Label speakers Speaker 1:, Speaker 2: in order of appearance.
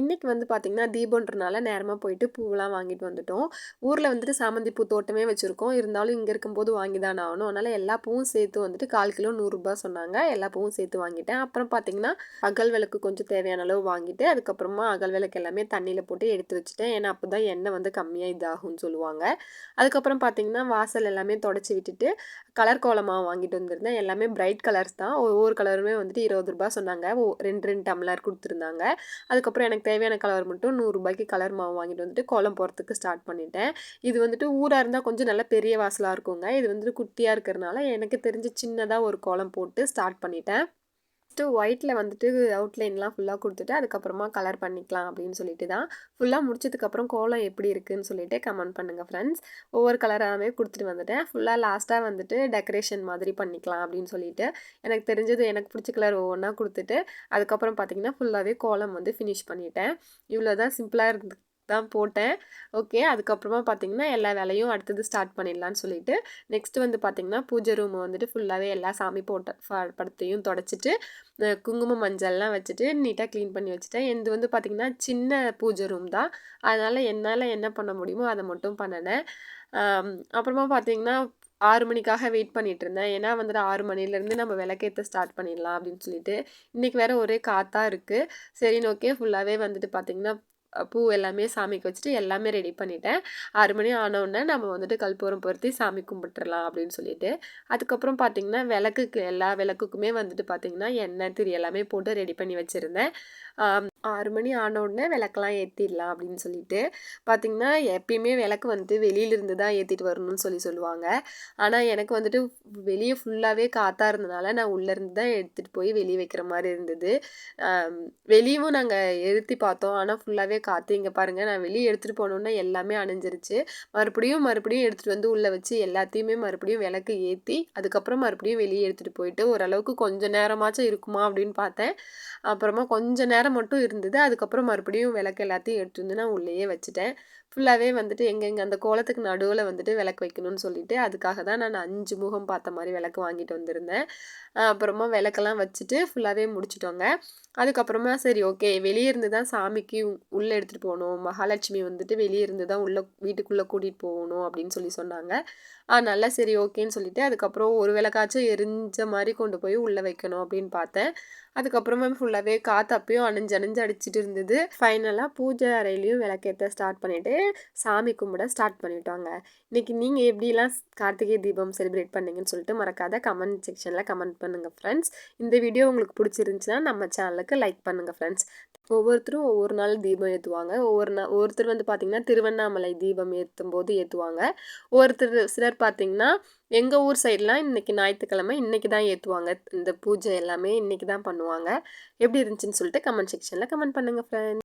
Speaker 1: இன்றைக்கி வந்து பார்த்திங்கன்னா தீபன்றனால நேரமாக போயிட்டு பூவெலாம் வாங்கிட்டு வந்துட்டோம். ஊரில் வந்துட்டு சாமந்தி பூ தோட்டமே வச்சுருக்கோம். இருந்தாலும் இங்கே இருக்கும்போது வாங்கி தான் ஆகணும். அதனால் எல்லா பூவும் சேர்த்து வந்துட்டு கால் கிலோ நூறுரூபா சொன்னாங்க. எல்லா பூவும் சேர்த்து வாங்கிட்டேன். அப்புறம் பார்த்திங்கன்னா அகல் விளக்கு கொஞ்சம் தேவையான அளவு வாங்கிட்டு அதுக்கப்புறமா அகல் விளக்கு எல்லாமே தண்ணியில் போட்டு எடுத்து வச்சுட்டேன். ஏன்னா அப்போ தான் எண்ணெய் வந்து கம்மியாக இதாகும்னு சொல்லுவாங்க. அதுக்கப்புறம் பார்த்திங்கன்னா வாசல் எல்லாமே தொடச்சி விட்டுட்டு கலர் கோலமாக வாங்கிட்டு வந்திருந்தேன். எல்லாமே பிரைட் கலர்ஸ் தான். ஒவ்வொரு கலருமே வந்துட்டு இருபது ரூபா சொன்னாங்க. ரெண்டு ரெண்டு டம்ளர் கொடுத்துருந்தாங்க. அதுக்கப்புறம் எனக்கு எனக்கு தேவையான கலர் மட்டும் நூறுரூபாய்க்கு கலர் மாவு வாங்கிட்டு வந்துட்டு கோலம் போகிறதுக்கு ஸ்டார்ட் பண்ணிட்டேன். இது வந்துட்டு ஊராக இருந்தால் கொஞ்சம் நல்ல பெரிய வாசலாக இருக்குங்க. இது வந்துட்டு குட்டியாக இருக்கிறனால எனக்கு தெரிஞ்சு சின்னதாக ஒரு கோலம் போட்டு ஸ்டார்ட் பண்ணிட்டேன். ஃபஸ்ட்டு ஒயிட்டில் வந்துட்டு அவுட்லைன்லாம் ஃபுல்லாக கொடுத்துட்டு அதுக்கப்புறமா கலர் பண்ணிக்கலாம் அப்படின்னு சொல்லிட்டு தான். ஃபுல்லாக முடிச்சதுக்கப்புறம் கோலம் எப்படி இருக்குதுன்னு சொல்லிட்டு கமெண்ட் பண்ணுங்கள் ஃப்ரெண்ட்ஸ் ஒவ்வொரு கலராகவே கொடுத்துட்டு வந்துட்டேன். ஃபுல்லாக லாஸ்ட்டாக வந்துட்டு டெக்கரேஷன் மாதிரி பண்ணிக்கலாம் அப்படின்னு சொல்லிட்டு எனக்கு தெரிஞ்சது எனக்கு பிடிச்ச கலர் ஒவ்வொன்றா கொடுத்துட்டு அதுக்கப்புறம் பார்த்திங்கன்னா ஃபுல்லாகவே கோலம் வந்து ஃபினிஷ் பண்ணிட்டேன். இவ்வளோ தான் சிம்பிளாக இருந்து தான் போட்டேன். ஓகே அதுக்கப்புறமா பார்த்தீங்கன்னா எல்லா வேலையும் அடுத்தது ஸ்டார்ட் பண்ணிடலான்னு சொல்லிட்டு நெக்ஸ்ட் வந்து பார்த்திங்கன்னா பூஜை ரூம் வந்துட்டு ஃபுல்லாகவே எல்லா சாமி போட்ட படத்தையும் தொடச்சிட்டு குங்குமம் மஞ்சள்லாம் வச்சுட்டு நீட்டாக க்ளீன் பண்ணி வச்சுட்டேன். இது வந்து பார்த்திங்கன்னா சின்ன பூஜை ரூம் தான். அதனால் என்னால் என்ன பண்ண முடியுமோ அதை மட்டும் பண்ணினேன். அப்புறமா பார்த்திங்கன்னா ஆறு மணிக்காக வெயிட் பண்ணிகிட்டு இருந்தேன். ஏன்னா வந்துட்டு ஆறு மணிலேருந்து நம்ம விளக்கேற்ற ஸ்டார்ட் பண்ணிடலாம் அப்படின்னு சொல்லிட்டு இன்றைக்கி வேறு ஒரே காற்றாக இருக்குது சரி ஓகே ஃபுல்லாகவே வந்துட்டு பார்த்திங்கன்னா பூ எல்லாமே சாமிக்கு வச்சுட்டு எல்லாமே ரெடி பண்ணிட்டேன். ஆறு மணி ஆனவுடனே நம்ம வந்துட்டு கல்பூரம் பொருத்தி சாமி கும்பிட்டுறலாம் அப்படின்னு சொல்லிட்டு. அதுக்கப்புறம் பார்த்திங்கன்னா விளக்குக்கு எல்லா விளக்குக்குமே வந்துட்டு பார்த்திங்கன்னா எண்ணெய் திரி எல்லாமே போட்டு ரெடி பண்ணி வச்சுருந்தேன். ஆறு மணி ஆன உடனே விளக்கெல்லாம் ஏற்றிடலாம் அப்படின்னு சொல்லிட்டு. பார்த்திங்கன்னா எப்பயுமே விளக்கு வந்துட்டு வெளியிலிருந்து தான் ஏற்றிட்டு வரணும்னு சொல்லி சொல்லுவாங்க. ஆனால் எனக்கு வந்துட்டு வெளியே ஃபுல்லாகவே காற்றா இருந்தனால நான் உள்ளேருந்து தான் எடுத்துகிட்டு போய் வெளியே வைக்கிற மாதிரி இருந்தது. வெளியும் நாங்கள் எழுத்தி பார்த்தோம். ஆனால் ஃபுல்லாகவே காற்று இங்கே பாருங்கள் நான் வெளியே எடுத்துகிட்டு போனோன்னே எல்லாமே அணைஞ்சிருச்சு. மறுபடியும் மறுபடியும் எடுத்துகிட்டு வந்து உள்ளே வச்சு எல்லாத்தையுமே மறுபடியும் விளக்கு ஏற்றி அதுக்கப்புறம் மறுபடியும் வெளியே எடுத்துகிட்டு போயிட்டு ஓரளவுக்கு கொஞ்சம் நேரமாச்சும் இருக்குமா அப்படின்னு பார்த்தேன். அப்புறமா கொஞ்சம் நேரம் மட்டும் இருந்தது. அதுக்கப்புறம் மறுபடியும் விளக்கு எல்லாத்தையும் எடுத்துகிட்டு வந்து நான் உள்ளேயே வச்சுட்டேன். ஃபுல்லாகவே வந்துட்டு எங்கெங்கே அந்த கோலத்துக்கு நடுவில் வந்துட்டு விளக்கு வைக்கணும்னு சொல்லிட்டு அதுக்காக தான் நான் அஞ்சு முகம் பார்த்த மாதிரி விளக்கு வாங்கிட்டு வந்திருந்தேன். அப்புறமா விளக்கெல்லாம் வச்சுட்டு ஃபுல்லாகவே முடிச்சிட்டோங்க. அதுக்கப்புறமா சரி ஓகே வெளியே இருந்து தான் சாமிக்கு உள்ளே எடுத்துகிட்டு போகணும். மகாலட்சுமி வந்துட்டு வெளியே இருந்து தான் உள்ளே வீட்டுக்குள்ளே கூட்டிகிட்டு போகணும் அப்படின்னு சொல்லி சொன்னாங்க. நல்லா சரி ஓகேன்னு சொல்லிட்டு அதுக்கப்புறம் ஒரு விளக்காச்சும் எரிஞ்ச மாதிரி கொண்டு போய் உள்ளே வைக்கணும் அப்படின்னு பார்த்தேன். அதுக்கப்புறமா ஃபுல்லாகவே காற்று அப்பயும் அணிஞ்சு அணிஞ்சு அடிச்சுட்டு இருந்தது. ஃபைனலாக பூஜை அறையிலையும் விளக்கேற்ற ஸ்டார்ட் பண்ணிவிட்டு சாமி கும்பிட ஸ்டார்ட் பண்ணிவிட்டாங்க இன்றைக்கி நீங்கள் எப்படிலாம் கார்த்திகை தீபம் செலிப்ரேட் பண்ணீங்கன்னு சொல்லிட்டு மறக்காத கமெண்ட் செக்ஷனில் கமெண்ட் பண்ணுங்கள் ஃப்ரெண்ட்ஸ் இந்த வீடியோ உங்களுக்கு பிடிச்சிருந்துச்சுன்னா நம்ம சேனலுக்கு லைக் பண்ணுங்கள் ஃப்ரெண்ட்ஸ் ஒவ்வொருத்தரும் ஒவ்வொரு நாள் தீபம் ஏற்றுவாங்க ஒவ்வொரு நாள் ஒருத்தர் வந்து பார்த்திங்கன்னா திருவண்ணாமலை தீபம் ஏற்றும் போது ஏற்றுவாங்க ஒருத்தர் சிலர் பார்த்திங்கன்னா எங்கள் ஊர் சைட்லாம் இன்றைக்கி ஞாயிற்றுக்கிழமை இன்றைக்கி தான் ஏற்றுவாங்க இந்த பூஜை எல்லாமே இன்றைக்கி தான் பண்ணுவாங்க. எப்படி இருந்துச்சுன்னு சொல்லிட்டு கமெண்ட் செக்ஷனில் கமெண்ட் பண்ணுங்கள் ஃப்ரெண்ட்ஸ்